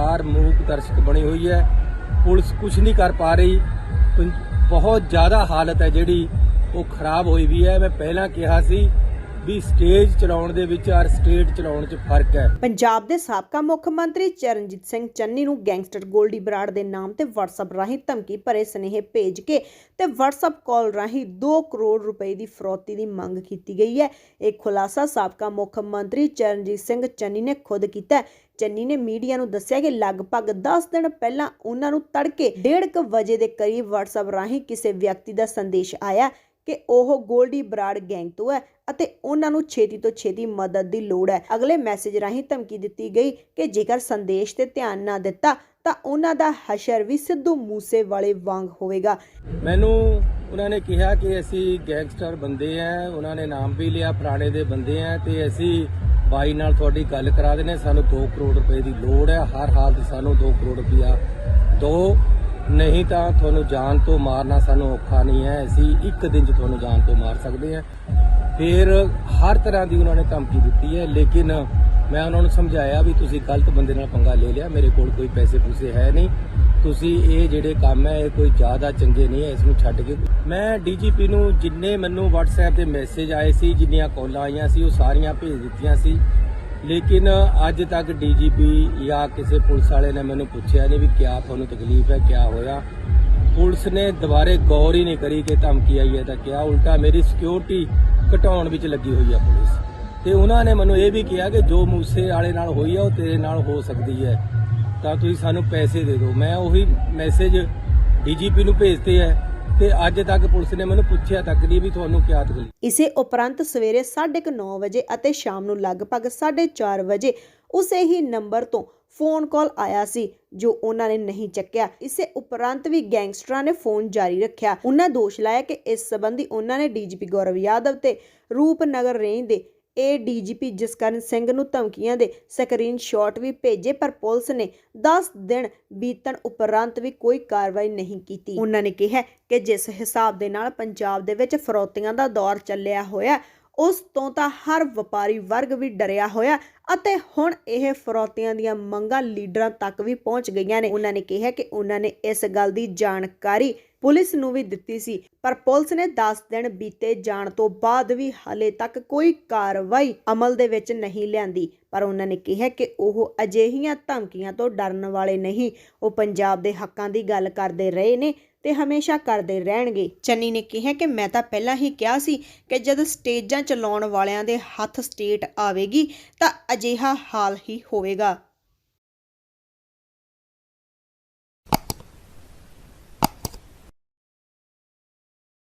ਸਰਕਾਰ ਮੂਕ ਦਰਸ਼ਕ ਬਣੀ ਹੋਈ ਹੈ। ਪੁਲਿਸ ਕੁਝ ਨਹੀਂ ਕਰ ਪਾ ਰਹੀ। ਬਹੁਤ ਜ਼ਿਆਦਾ ਹਾਲਤ ਹੈ ਜਿਹੜੀ ਉਹ ਖਰਾਬ ਹੋਈ ਵੀ ਹੈ। ਮੈਂ ਪਹਿਲਾਂ ਕਿਹਾ ਸੀ ਵੀ ਸਟੇਜ ਚਲਾਉਣ ਦੇ ਵਿੱਚ ਔਰ ਸਟੇਟ ਚਲਾਉਣ 'ਚ ਫ਼ਰਕ ਹੈ। ਪੰਜਾਬ ਦੇ ਸਾਬਕਾ ਮੁੱਖ ਮੰਤਰੀ ਚਰਨਜੀਤ ਸਿੰਘ ਚੰਨੀ ਨੂੰ ਗੈਂਗਸਟਰ ਗੋਲਡੀ ਬਰਾੜ ਦੇ ਨਾਮ ਤੇ WhatsApp ਰਾਹੀਂ ਧਮਕੀ, ਭਰੇ ਸੁਨੇਹੇ ਭੇਜ ਕੇ ਤੇ WhatsApp ਕਾਲ ਰਾਹੀਂ 2 ਕਰੋੜ ਰੁਪਏ ਦੀ ਫਰੌਤੀ ਦੀ ਮੰਗ ਕੀਤੀ ਗਈ ਹੈ। ਇਹ ਖੁਲਾਸਾ ਸਾਬਕਾ ਮੁੱਖ ਮੰਤਰੀ ਚਰਨਜੀਤ ਸਿੰਘ ਚੰਨੀ ਨੇ ਖੁਦ ਕੀਤਾ ਚੰਨੀ ਨੇ ਮੀਡੀਆ ਨੂੰ ਦੱਸਿਆ ਕਿ ਲਗਭਗ 10 ਦਿਨ ਪਹਿਲਾਂ ਉਹਨਾਂ ਨੂੰ ਤੜਕੇ 1:30 ਵਜੇ ਦੇ ਕਰੀਬ WhatsApp ਰਾਹੀਂ ਕਿਸੇ ਵਿਅਕਤੀ ਦਾ ਸੰਦੇਸ਼ ਆਇਆ। ਕਿ ਉਹ ਗੋਲਡੀ ਬਰਾੜ ਗੈਂਗ ਤੋਂ ਹੈ ਅਤੇ ਉਹਨਾਂ ਨੂੰ ਛੇਤੀ ਤੋਂ ਛੇਤੀ ਮਦਦ ਦੀ ਲੋੜ ਹੈ। ਅਗਲੇ ਮੈਸੇਜ ਰਾਹੀਂ ਧਮਕੀ ਦਿੱਤੀ ਗਈ ਕਿ ਜੇਕਰ ਸੰਦੇਸ਼ ਤੇ ਧਿਆਨ ਨਾ ਦਿੱਤਾ, ਤਾਂ ਉਹਨਾਂ ਦਾ ਹਸ਼ਰ ਵੀ ਸਿੱਧੂ ਮੂਸੇ ਵਾਲੇ ਵਾਂਗ ਹੋਵੇਗਾ। ਮੈਨੂੰ ਉਹਨਾਂ ਨੇ ਕਿਹਾ ਕਿ ਅਸੀਂ ਗੈਂਗਸਟਰ ਬੰਦੇ ਆ ਉਹਨਾਂ ਨੇ ਨਾਮ ਵੀ ਲਿਆ, ਪੁਰਾਣੇ ਦੇ ਬੰਦੇ ਆ ਤੇ ਅਸੀਂ ਬਾਈ ਨਾਲ ਤੁਹਾਡੀ ਗੱਲ ਕਰਾ ਦੇਣੇ ਸਾਨੂੰ 2 ਕਰੋੜ ਰੁਪਏ ਦੀ ਲੋੜ ਹੈ। ਹਰ ਹਾਲਤ ਸਾਨੂੰ 2 ਕਰੋੜ ਰੁਪਇਆ ਦੋ ਨਹੀਂ ਤਾਂ ਤੁਹਾਨੂੰ ਜਾਨ ਤੋਂ ਮਾਰਨਾ ਸਾਨੂੰ ਔਖਾ ਨਹੀਂ ਹੈ। ਅਸੀਂ ਇੱਕ ਦਿਨ 'ਚ ਤੁਹਾਨੂੰ ਜਾਨ ਤੋਂ ਮਾਰ ਸਕਦੇ ਹਾਂ। ਫਿਰ ਹਰ ਤਰ੍ਹਾਂ ਦੀ ਉਹਨਾਂ ਨੇ ਧਮਕੀ ਦਿੱਤੀ ਹੈ, ਲੇਕਿਨ ਮੈਂ ਉਹਨਾਂ ਨੂੰ ਸਮਝਾਇਆ ਵੀ ਤੁਸੀਂ ਗਲਤ ਬੰਦੇ ਨਾਲ ਪੰਗਾ ਲੈ ਲਿਆ, ਮੇਰੇ ਕੋਲ ਕੋਈ ਪੈਸੇ ਪੂਸੇ ਹੈ ਨਹੀਂ। ਤੁਸੀਂ ਇਹ ਜਿਹੜੇ ਕੰਮ ਹੈ, ਇਹ ਕੋਈ ਜ਼ਿਆਦਾ ਚੰਗੇ ਨਹੀਂ ਹੈ, ਇਸ ਨੂੰ ਛੱਡ ਕੇ। ਮੈਂ ਡੀਜੀਪੀ ਨੂੰ ਜਿੰਨੇ ਮੈਨੂੰ WhatsApp ਤੇ ਮੈਸੇਜ ਆਏ ਸੀ, ਜਿੰਨੀਆਂ ਕਾਲਾਂ ਆਈਆਂ ਸੀ, ਉਹ ਸਾਰੀਆਂ ਭੇਜ ਦਿੱਤੀਆਂ ਸੀ। ਲੇਕਿਨ ਅੱਜ ਤੱਕ ਡੀਜੀਪੀ ਜਾਂ ਕਿਸੇ ਪੁਲਿਸ ਵਾਲੇ ਨੇ ਮੈਨੂੰ ਪੁੱਛਿਆ ਨਹੀਂ ਵੀ ਕਿਆ ਤੁਹਾਨੂੰ ਤਕਲੀਫ ਹੈ, ਕਿਆ ਹੋਇਆ। ਪੁਲਿਸ ਨੇ ਦੁਬਾਰੇ ਗੌਰ ਹੀ ਨਹੀਂ ਕਰੀ ਕਿ ਧਮਕੀ ਆਈ ਹੈ ਤਾਂ ਕਿਆ, ਉਲਟਾ ਮੇਰੀ ਸਿਕਿਉਰਿਟੀ ਘਟਾਉਣ ਵਿੱਚ ਲੱਗੀ ਹੋਈ ਹੈ ਪੁਲਿਸ। ਤੇ ਉਹਨਾਂ ਨੇ ਮੈਨੂੰ ਇਹ ਵੀ ਕਿਹਾ ਕਿ ਜੋ ਮੂਸੇ ਵਾਲੇ ਨਾਲ ਹੋਈ ਹੈ ਉਹ ਤੇਰੇ ਨਾਲ ਹੋ ਸਕਦੀ ਹੈ। ਤਾਂ ਤੁਸੀਂ ਸਾਨੂੰ ਪੈਸੇ ਦੇ ਦਿਓ। ਮੈਂ ਉਹੀ ਮੈਸੇਜ ਡੀਜੀਪੀ ਨੂੰ ਭੇਜਤੇ ਹੈ ਤੇ ਅੱਜ ਤੱਕ ਪੁਲਿਸ ਨੇ ਮੈਨੂੰ ਪੁੱਛਿਆ ਤੱਕ ਨਹੀਂ ਵੀ ਤੁਹਾਨੂੰ ਕਿਆ ਤਕਲੀਫ। ਇਸੇ ਉਪਰੰਤ ਸਵੇਰੇ 9:30 ਵਜੇ ਅਤੇ ਸ਼ਾਮ ਨੂੰ ਲਗਭਗ 4:30 ਵਜੇ ਉਸੇ ਹੀ ਨੰਬਰ ਤੋਂ ਫੋਨ ਕਾਲ ਆਇਆ ਸੀ, ਜੋ ਉਹਨਾਂ ਨੇ ਨਹੀਂ ਚੱਕਿਆ। ਇਸੇ ਉਪਰੰਤ ਵੀ ਗੈਂਗਸਟਰਾਂ ਨੇ ਫੋਨ ਜਾਰੀ ਰੱਖਿਆ। ਉਹਨਾਂ ਦੋਸ਼ ਲਾਇਆ ਕਿ ਇਸ ਸੰਬੰਧੀ ਉਹਨਾਂ ਨੇ ਡੀਜੀਪੀ ਗੌਰਵ ਯਾਦਵ ਤੇ ਰੂਪਨਗਰ ਰੇਂਜ ਦੇ ਇਹ ਏਡੀਜੀਪੀ ਜਸਕਰਨ ਸਿੰਘ ਨੂੰ ਧਮਕੀਆਂ ਦੇ ਸਕਰੀਨਸ਼ਾਟ ਵੀ ਭੇਜੇ, ਪਰ ਪੁਲਿਸ ਨੇ 10 ਦਿਨ ਬੀਤਣ ਉਪਰੰਤ ਵੀ ਕੋਈ ਕਾਰਵਾਈ ਨਹੀਂ ਕੀਤੀ। ਉਹਨਾਂ ਨੇ ਕਿਹਾ ਕਿ ਜਿਸ ਹਿਸਾਬ ਦੇ ਨਾਲ ਪੰਜਾਬ ਦੇ ਵਿੱਚ ਫਰੋਤੀਆਂ ਦਾ ਦੌਰ ਚੱਲਿਆ ਹੋਇਆ ਉਸ ਤੋਂ ਤਾਂ ਹਰ ਵਪਾਰੀ ਵਰਗ ਵੀ ਡਰਿਆ ਹੋਇਆ ਅਤੇ ਹੁਣ ਇਹ ਫਰੌਤੀਆਂ ਦੀਆਂ ਮੰਗਾਂ ਲੀਡਰਾਂ ਤੱਕ ਵੀ ਪਹੁੰਚ ਗਈਆਂ ਨੇ। ਉਹਨਾਂ ਨੇ ਕਿਹਾ ਕਿ ਉਹਨਾਂ ਨੇ ਇਸ ਗੱਲ ਦੀ ਜਾਣਕਾਰੀ ਪੁਲਿਸ ਨੂੰ ਵੀ ਦਿੱਤੀ ਸੀ, ਪਰ ਪੁਲਿਸ ਨੇ 10 ਦਿਨ ਬੀਤੇ ਜਾਣ ਤੋਂ ਬਾਅਦ ਵੀ ਹਾਲੇ ਤੱਕ ਕੋਈ ਕਾਰਵਾਈ ਅਮਲ ਦੇ ਵਿੱਚ ਨਹੀਂ ਲਿਆਂਦੀ। ਪਰ ਉਹਨਾਂ ਨੇ ਕਿਹਾ ਕਿ ਉਹ ਅਜਿਹੀਆਂ ਧਮਕੀਆਂ ਤੋਂ ਡਰਨ ਵਾਲੇ ਨਹੀਂ। ਉਹ ਪੰਜਾਬ ਦੇ ਹੱਕਾਂ ਦੀ ਗੱਲ ਕਰਦੇ ਰਹੇ ਨੇ ਤੇ ਹਮੇਸ਼ਾ ਕਰਦੇ ਰਹਿਣਗੇ। ਚੰਨੀ ਨੇ ਕਿਹਾ ਕਿ ਮੈਂ ਤਾਂ ਪਹਿਲਾਂ ਹੀ ਕਿਹਾ ਸੀ ਕਿ ਜਦ ਸਟੇਜਾਂ ਚਲਾਉਣ ਵਾਲਿਆਂ ਦੇ ਹੱਥ ਸਟੇਟ ਆਵੇਗੀ ਤਾਂ ਅਜਿਹਾ ਹਾਲ ਹੀ ਹੋਵੇਗਾ।